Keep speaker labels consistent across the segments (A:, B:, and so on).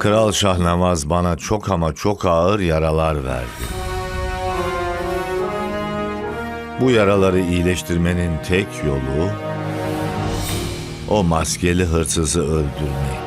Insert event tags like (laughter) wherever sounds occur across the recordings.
A: Kral Şahnamaz bana çok ama çok ağır yaralar verdi. Bu yaraları iyileştirmenin tek yolu o maskeli hırsızı öldürmek.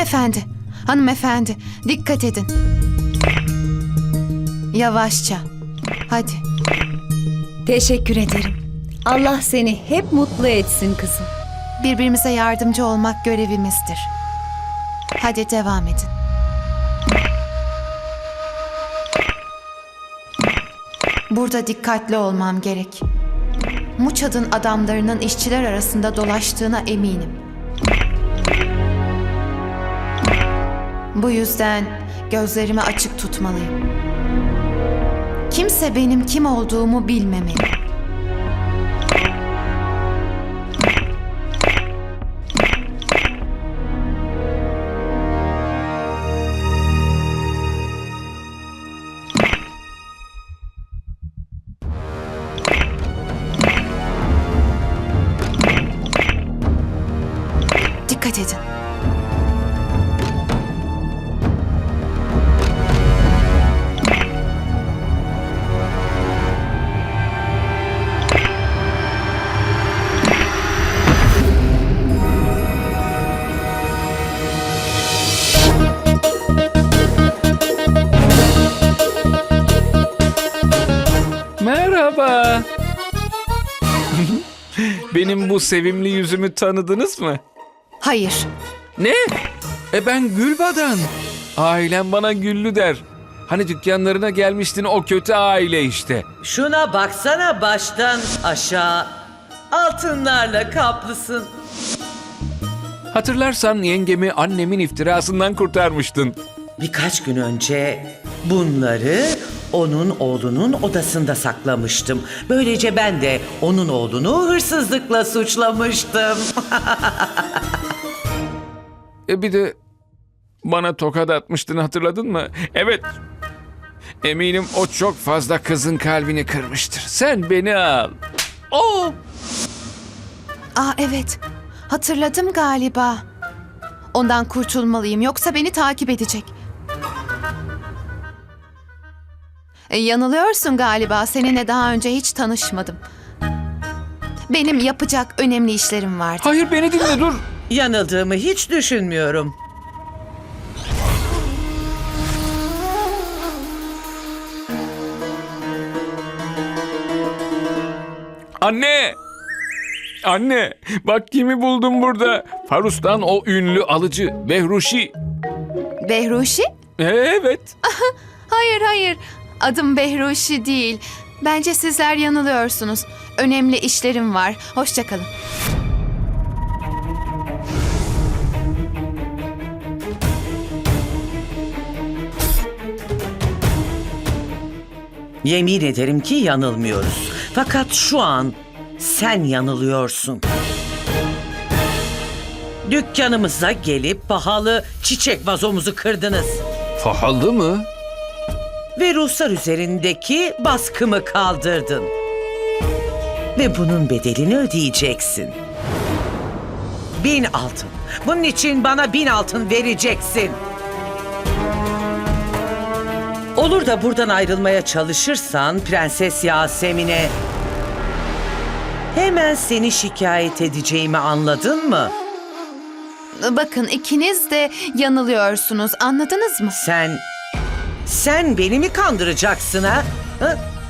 B: Hanımefendi, hanımefendi dikkat edin. Yavaşça. Hadi.
C: Teşekkür ederim. Allah seni hep mutlu etsin kızım.
B: Birbirimize yardımcı olmak görevimizdir. Hadi devam edin. Burada dikkatli olmam gerek. Muçad'ın adamlarının işçiler arasında dolaştığına eminim. Bu yüzden gözlerimi açık tutmalıyım. Kimse benim kim olduğumu bilmemeli.
D: Benim bu sevimli yüzümü tanıdınız mı?
B: Hayır.
D: Ne? E ben Gülbadan. Ailem bana Güllü der. Hani dükkanlarına gelmiştin o kötü aile işte.
E: Şuna baksana baştan aşağı. Altınlarla kaplısın.
D: Hatırlarsan yengemi annemin iftirasından kurtarmıştın.
E: Birkaç gün önce bunları onun oğlunun odasında saklamıştım. Böylece ben de onun oğlunu hırsızlıkla suçlamıştım. (laughs)
D: E bir de bana tokat atmıştın hatırladın mı? Evet. Eminim o çok fazla kızın kalbini kırmıştır. Sen beni al. Oh!
B: Aa evet. Hatırladım galiba. Ondan kurtulmalıyım yoksa beni takip edecek. E, yanılıyorsun galiba. Seninle daha önce hiç tanışmadım. Benim yapacak önemli işlerim vardı.
D: Hayır beni dinle dur.
E: Yanıldığımı hiç düşünmüyorum.
D: Anne! Anne! Bak kimi buldum burada. Farus'tan o ünlü alıcı Behruşi.
B: Behruşi?
D: Evet.
B: Hayır hayır. Adım Behruşi değil. Bence sizler yanılıyorsunuz. Önemli işlerim var. Hoşçakalın.
E: Yemin ederim ki yanılmıyoruz. Fakat şu an sen yanılıyorsun. Dükkanımıza gelip pahalı çiçek vazomuzu kırdınız.
D: Pahalı mı?
E: Ve Ruslar üzerindeki baskımı kaldırdın. Ve bunun bedelini ödeyeceksin. Bin altın. Bunun için bana bin altın vereceksin. Olur da buradan ayrılmaya çalışırsan Prenses Yasemin'e hemen seni şikayet edeceğimi anladın mı?
B: Bakın ikiniz de yanılıyorsunuz. Anladınız mı?
E: Sen, sen beni mi kandıracaksın ha?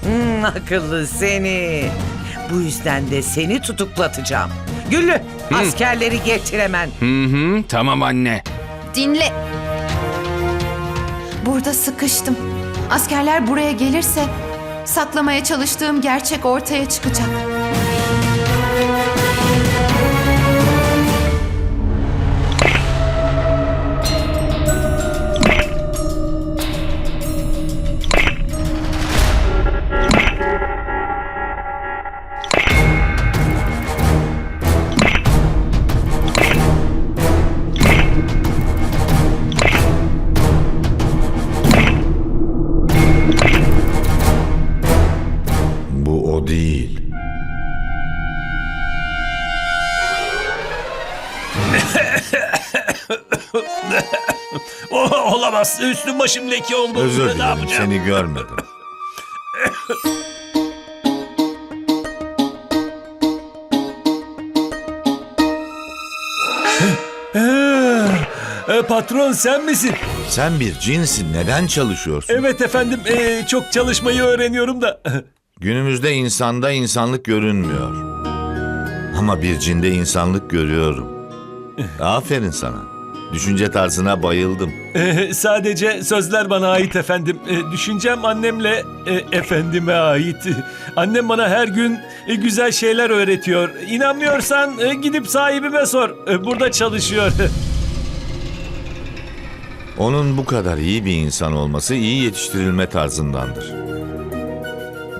E: Hmm, akıllı seni. Bu yüzden de seni tutuklatacağım. Güllü, askerleri getir hemen.
D: Hı hı tamam anne.
B: Dinle. Burada sıkıştım. Askerler buraya gelirse saklamaya çalıştığım gerçek ortaya çıkacak.
F: Olamaz. Üstüm başım leke oldu.
A: Özür
F: Ne
A: dilerim
F: yapacağım?
A: seni görmedim. (laughs)
F: Ee, patron sen misin?
A: Sen bir cinsin neden çalışıyorsun?
F: Evet efendim. ee, çok çalışmayı öğreniyorum da. (laughs)
A: Günümüzde insanda insanlık görünmüyor. Ama bir cinde insanlık görüyorum. Aferin sana. Düşünce tarzına bayıldım.
F: Ee, sadece sözler bana ait efendim. Ee, düşüncem annemle e, efendime ait. Annem bana her gün e, güzel şeyler öğretiyor. İnanmıyorsan e, gidip sahibime sor. E, burada çalışıyor. (laughs)
A: Onun bu kadar iyi bir insan olması iyi yetiştirilme tarzındandır.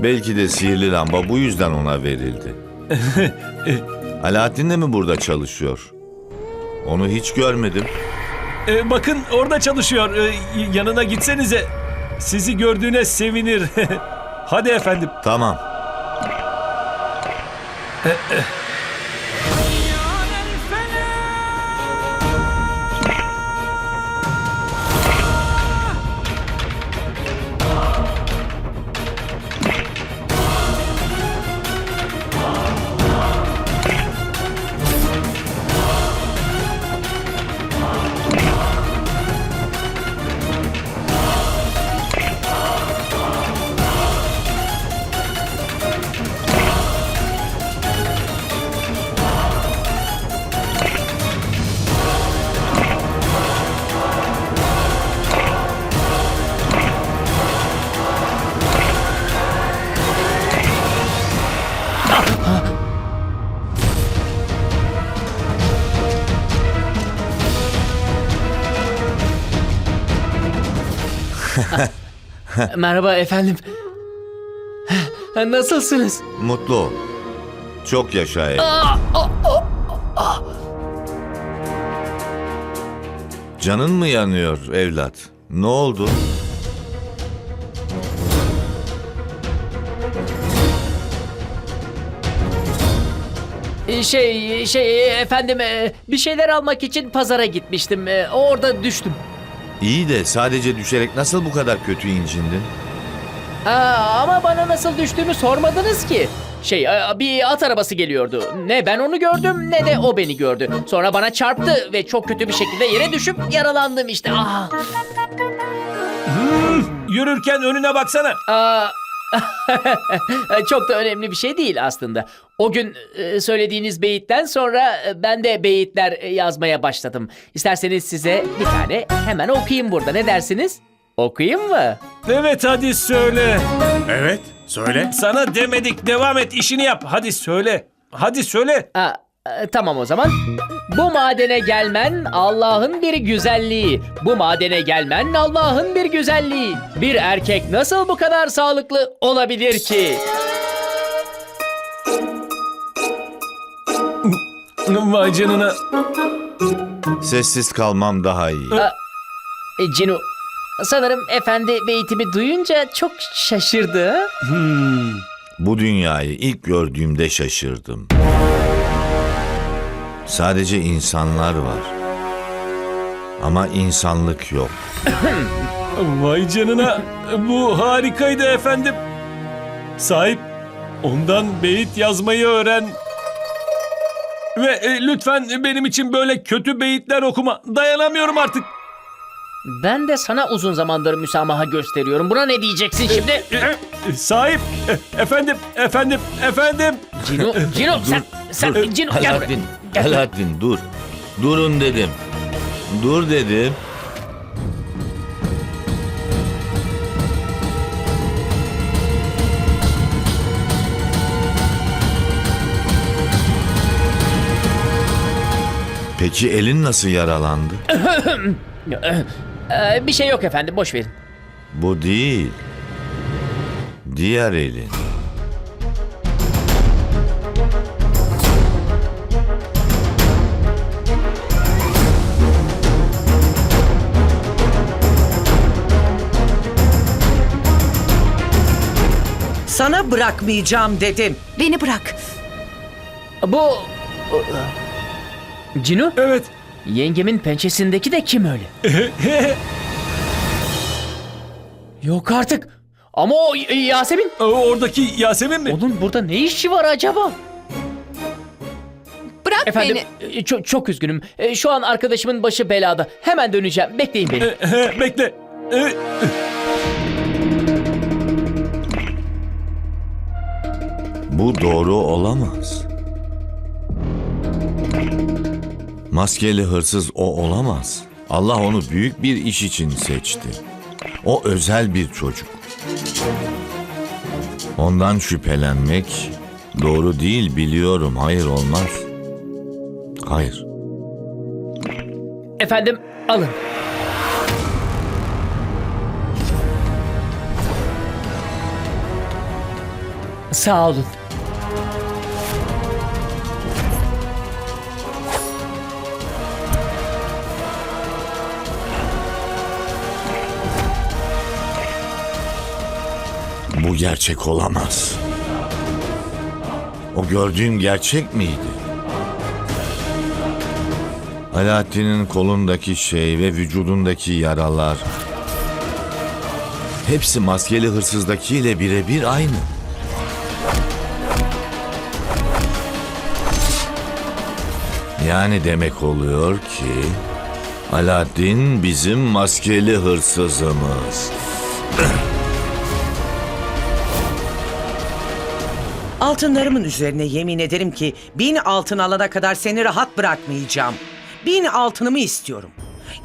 A: Belki de sihirli lamba bu yüzden ona verildi. Alaaddin de mi burada çalışıyor? Onu hiç görmedim.
F: Ee, bakın orada çalışıyor. Ee, yanına gitsenize. Sizi gördüğüne sevinir. (laughs) Hadi efendim.
A: Tamam. (laughs)
G: Merhaba efendim. Nasılsınız?
A: Mutlu ol. Çok yaşa. Canın mı yanıyor evlat? Ne oldu?
G: Şey, şey efendim e, bir şeyler almak için pazara gitmiştim. E, Orada düştüm.
A: İyi de sadece düşerek nasıl bu kadar kötü incindin?
G: Aa, ama bana nasıl düştüğümü sormadınız ki. Şey bir at arabası geliyordu. Ne ben onu gördüm ne de o beni gördü. Sonra bana çarptı ve çok kötü bir şekilde yere düşüp yaralandım işte. Ah.
F: Yürürken önüne baksana.
G: Aa, (laughs) Çok da önemli bir şey değil aslında. O gün e, söylediğiniz beyitten sonra e, ben de beyitler e, yazmaya başladım. İsterseniz size bir tane hemen okuyayım burada. Ne dersiniz? Okuyayım mı?
F: Evet hadi söyle.
H: Evet, söyle.
F: Sana demedik devam et işini yap. Hadi söyle. Hadi söyle.
G: Aa, e, tamam o zaman. Bu madene gelmen Allah'ın bir güzelliği. Bu madene gelmen Allah'ın bir güzelliği. Bir erkek nasıl bu kadar sağlıklı olabilir ki?
F: Vay canına.
A: Sessiz kalmam daha iyi.
G: E, Cinu, sanırım efendi beytimi duyunca çok şaşırdı. ha?
A: Bu dünyayı ilk gördüğümde şaşırdım. Sadece insanlar var. Ama insanlık yok. (clears throat)
F: Vay canına. Bu harikaydı efendim. Sahip ondan beyit yazmayı öğren. Ve e, lütfen benim için böyle kötü beyitler okuma. Dayanamıyorum artık.
G: Ben de sana uzun zamandır müsamaha gösteriyorum. Buna ne diyeceksin şimdi?
F: E, Sahip e, efendim efendim efendim.
G: Cino, Cino (laughs) sen, sen Cino gel buraya.
A: Alaaddin, dur. Durun dedim. Dur dedim. Peki elin nasıl yaralandı? (coughs)
G: Ee, bir şey yok efendim boş verin.
A: Bu değil. Diğer elin.
E: Sana bırakmayacağım dedim.
B: Beni bırak.
G: Bu... Cino,
F: Evet.
G: yengemin pençesindeki de kim öyle? (laughs) Yok artık. Ama o Y- Yasemin.
F: E, Oradaki Yasemin mi?
G: Onun burada ne işi var acaba?
B: Bırak
G: Efendim
B: beni.
G: e, çok, çok üzgünüm. E, Şu an arkadaşımın başı belada. Hemen döneceğim. Bekleyin beni.
F: E, he, Bekle. E,
A: Bu doğru olamaz. Maskeli hırsız o olamaz. Allah onu büyük bir iş için seçti. O özel bir çocuk. Ondan şüphelenmek doğru değil biliyorum. Hayır olmaz. Hayır.
G: Efendim alın. Sağ olun.
A: Bu gerçek olamaz. O gördüğüm gerçek miydi? Alaaddin'in kolundaki şey ve vücudundaki yaralar hepsi maskeli hırsızdakiyle birebir aynı. Yani demek oluyor ki Alaaddin bizim maskeli hırsızımız. (clears throat)
E: Altınlarımın üzerine yemin ederim ki bin altın alana kadar seni rahat bırakmayacağım. Bin altınımı istiyorum.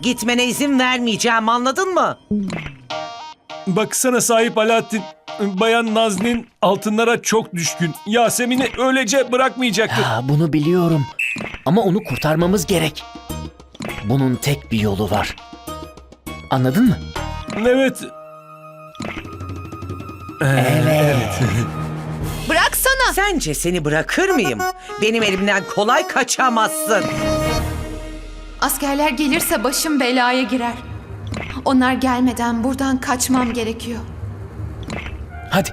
E: Gitmene izin vermeyeceğim anladın mı?
F: Baksana sahip Alaaddin. Bayan Nazlin altınlara çok düşkün. Yasemin'i öylece bırakmayacaktır.
G: Ha, bunu biliyorum. Ama onu kurtarmamız gerek. Bunun tek bir yolu var. Anladın mı?
F: Evet. (laughs)
B: Bıraksana.
E: Sence seni bırakır mıyım? Benim elimden kolay kaçamazsın.
B: Askerler gelirse başım belaya girer. Onlar gelmeden buradan kaçmam gerekiyor.
G: Hadi.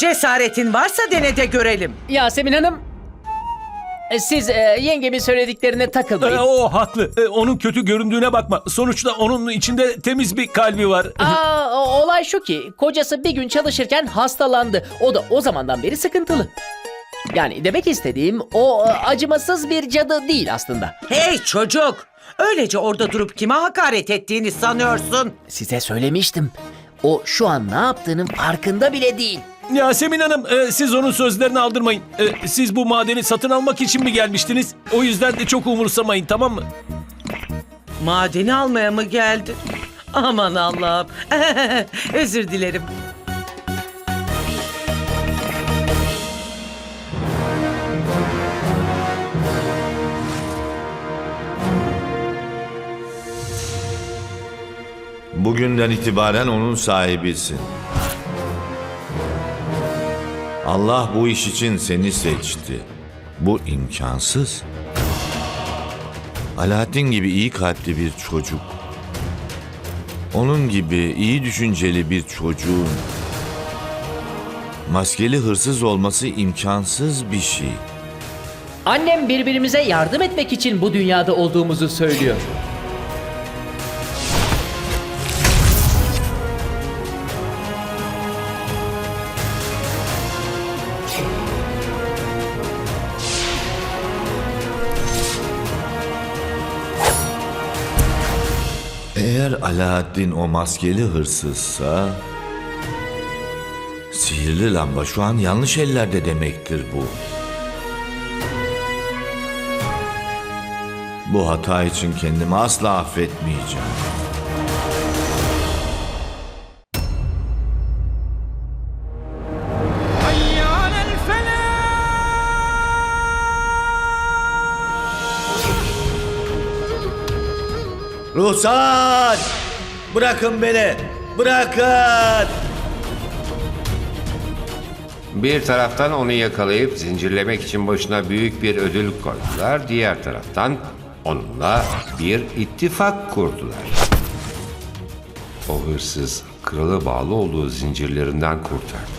E: Cesaretin varsa dene de görelim.
G: Yasemin Hanım. E, Siz e, yengemin söylediklerine takılmayın.
F: E, o haklı. E, onun kötü göründüğüne bakma. Sonuçta onun içinde temiz bir kalbi var.
G: Aa, o- olay şu ki kocası bir gün çalışırken hastalandı. O da o zamandan beri sıkıntılı. Yani demek istediğim o e, acımasız bir cadı değil aslında.
E: Hey çocuk! Öylece orada durup kime hakaret ettiğini sanıyorsun?
G: Size söylemiştim. O şu an ne yaptığının farkında bile değil.
F: Yasemin Hanım e, siz onun sözlerini aldırmayın. E, siz bu madeni satın almak için mi gelmiştiniz? O yüzden de çok umursamayın tamam mı?
E: Madeni almaya mı geldin? Aman Allah'ım. (laughs) Özür dilerim.
A: Bugünden itibaren onun sahibisin. Allah bu iş için seni seçti. Bu imkansız. Alaaddin gibi iyi kalpli bir çocuk. Onun gibi iyi düşünceli bir çocuğun maskeli hırsız olması imkansız bir şey.
G: Annem birbirimize yardım etmek için bu dünyada olduğumuzu söylüyor.
A: Alaaddin o maskeli hırsızsa... Sihirli lamba şu an yanlış ellerde demektir bu. Bu hata için kendimi asla affetmeyeceğim. Ruhsat! Bırakın beni! Bırakın!
I: Bir taraftan onu yakalayıp zincirlemek için başına büyük bir ödül koydular. Diğer taraftan onunla bir ittifak kurdular. O hırsız kralı bağlı olduğu zincirlerinden kurtardı.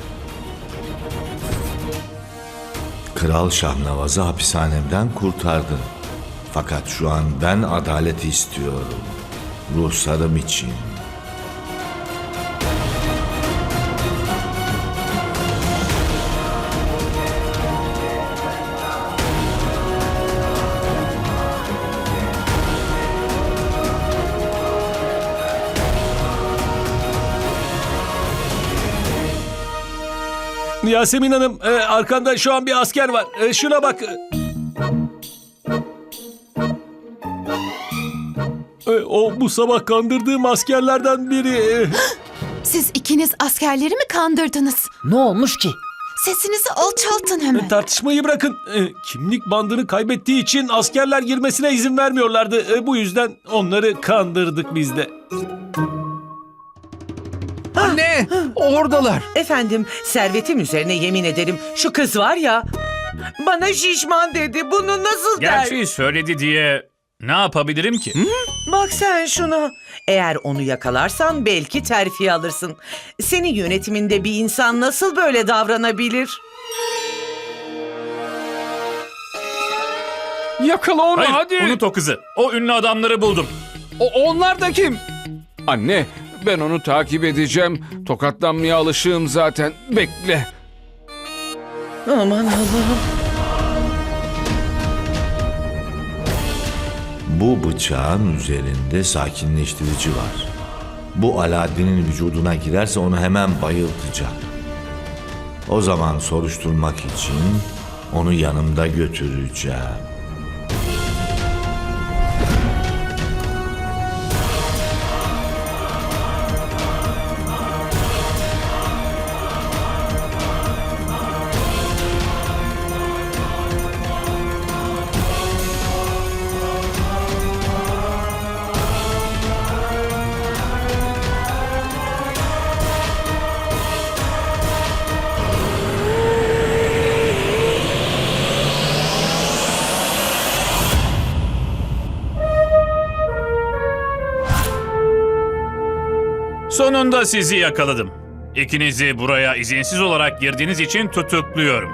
A: Kral Şahnavaz'ı hapishanemden kurtardın. Fakat şu an ben adalet istiyorum. Ruhsarım için.
F: Yasemin Hanım e, arkanda şu an bir asker var. E, şuna bak. O bu sabah kandırdığım askerlerden biri. E,
B: Siz ikiniz askerleri mi kandırdınız?
G: Ne olmuş ki?
B: Sesinizi alçaltın hemen.
F: tartışmayı bırakın. E, kimlik bandını kaybettiği için askerler girmesine izin vermiyorlardı. E, bu yüzden onları kandırdık biz de.
D: Anne! Oradalar.
E: Efendim servetim üzerine yemin ederim şu kız var ya bana şişman dedi. Bunu nasıl der?
H: Gerçeği söyledi diye ne yapabilirim ki?
E: Bak sen şuna. Eğer onu yakalarsan belki terfi alırsın. Senin yönetiminde bir insan nasıl böyle davranabilir?
D: Yakala onu
H: Hayır,
D: hadi.
H: unut o kızı. O ünlü adamları buldum.
D: O, onlar da kim? Anne, ben onu takip edeceğim. Tokatlanmaya alışığım zaten. Bekle.
E: Aman Allah'ım.
A: Bu bıçağın üzerinde sakinleştirici var. Bu Alaaddin'in vücuduna girerse onu hemen bayıltacak. O zaman soruşturmak için onu yanımda götüreceğim.
H: Sonunda sizi yakaladım. İkinizi buraya izinsiz olarak girdiğiniz için tutukluyorum.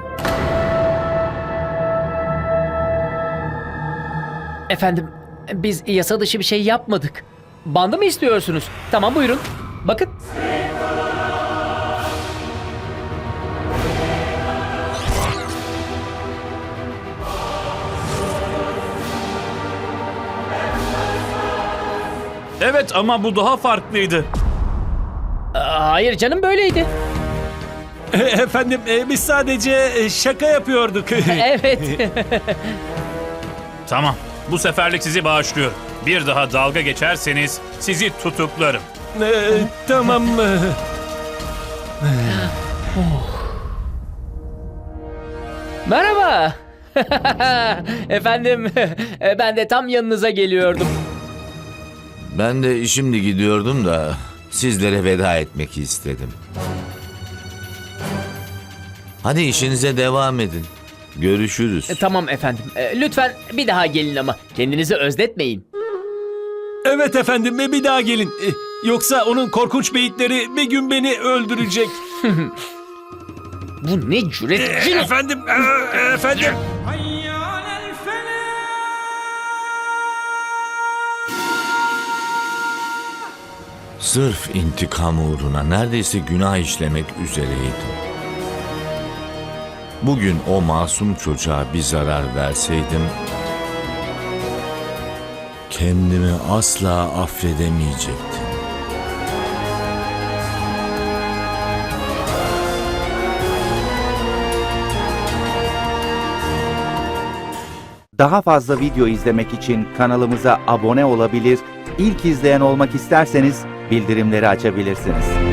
G: Efendim, biz yasa dışı bir şey yapmadık. Bandı mı istiyorsunuz? Tamam buyurun. Bakın.
H: Evet ama bu daha farklıydı.
G: Hayır canım böyleydi.
F: E, (laughs) efendim e, biz sadece e, şaka yapıyorduk. (laughs) (laughs)
G: Evet.
H: Tamam, bu seferlik sizi bağışlıyorum. Bir daha dalga geçerseniz sizi tutuklarım.
F: E, tamam. e.
G: Merhaba. Efendim, ben de tam yanınıza geliyordum.
A: Ben de şimdi gidiyordum da sizlere veda etmek istedim. Hadi işinize devam edin. Görüşürüz.
G: E, Tamam efendim. E, Lütfen bir daha gelin ama kendinizi özletmeyin.
F: Evet efendim e, bir daha gelin. E, Yoksa onun korkunç beyitleri bir gün beni öldürecek. (laughs)
G: Bu ne cüret?
F: E, Efendim, e, efendim.
A: Sırf intikam uğruna neredeyse günah işlemek üzereydim. Bugün o masum çocuğa bir zarar verseydim kendimi asla affedemeyecektim.
J: Daha fazla video izlemek için kanalımıza abone olabilir, ilk izleyen olmak isterseniz bildirimleri açabilirsiniz.